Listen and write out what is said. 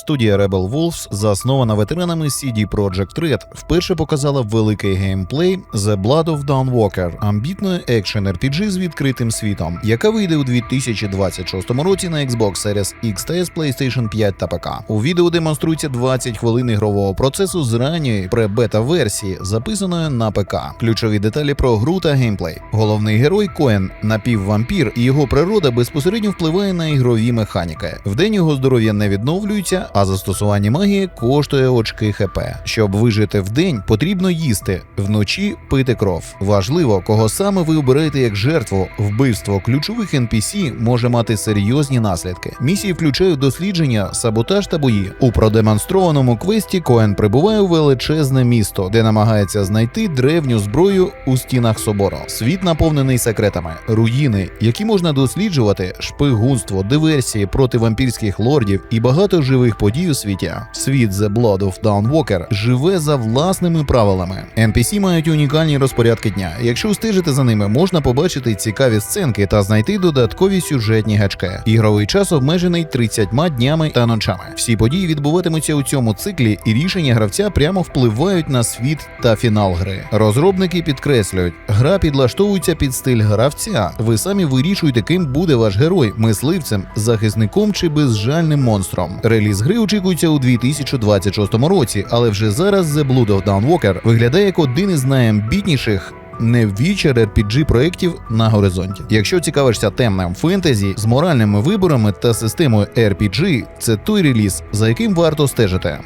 Студія Rebel Wolves, заснована ветеранами CD Projekt Red, вперше показала великий геймплей The Blood of Dawn амбітної екшен RPG з відкритим світом, яка вийде у 2026 році на Xbox Series X та S, PlayStation 5 та ПК. У відео демонструється 20 хвилин ігрового процесу з ранньої пре-бета-версії, записаної на ПК. Ключові деталі про гру та геймплей. Головний герой Коен напіввампір, і його природа безпосередньо впливає на ігрові механіки. Вдень його здоров'я не відновлюється, а застосування магії коштує очки ХП. Щоб вижити вдень, потрібно їсти, вночі пити кров. Важливо, кого саме ви обираєте як жертву. Вбивство ключових NPC може мати серйозні наслідки. Місії включають дослідження, саботаж та бої. У продемонстрованому квесті Коен прибуває у величезне місто, де намагається знайти древню зброю у стінах собору. Світ наповнений секретами, руїни, які можна досліджувати, шпигунство, диверсії проти вампірських лордів і багато живих подій у світі. Світ The Blood of Dawn живе за власними правилами. NPC мають унікальні розпорядки дня. Якщо стежити за ними, можна побачити цікаві сценки та знайти додаткові сюжетні гачки. Ігровий час обмежений 30 днями та ночами. Всі події відбуватимуться у цьому циклі, і рішення гравця прямо впливають на світ та фінал гри. Розробники підкреслюють, гра підлаштовується під стиль гравця. Ви самі вирішуєте, ким буде ваш герой мисливцем, захисником чи безжальним монстром. Реліз гри очікується у 2026 році, але вже зараз The Blood of Dawn виглядає як один із найамбітніших. Не вічер RPG проєктів на горизонті. Якщо цікавишся темним фентезі з моральними виборами та системою RPG, це той реліз, за яким варто стежити.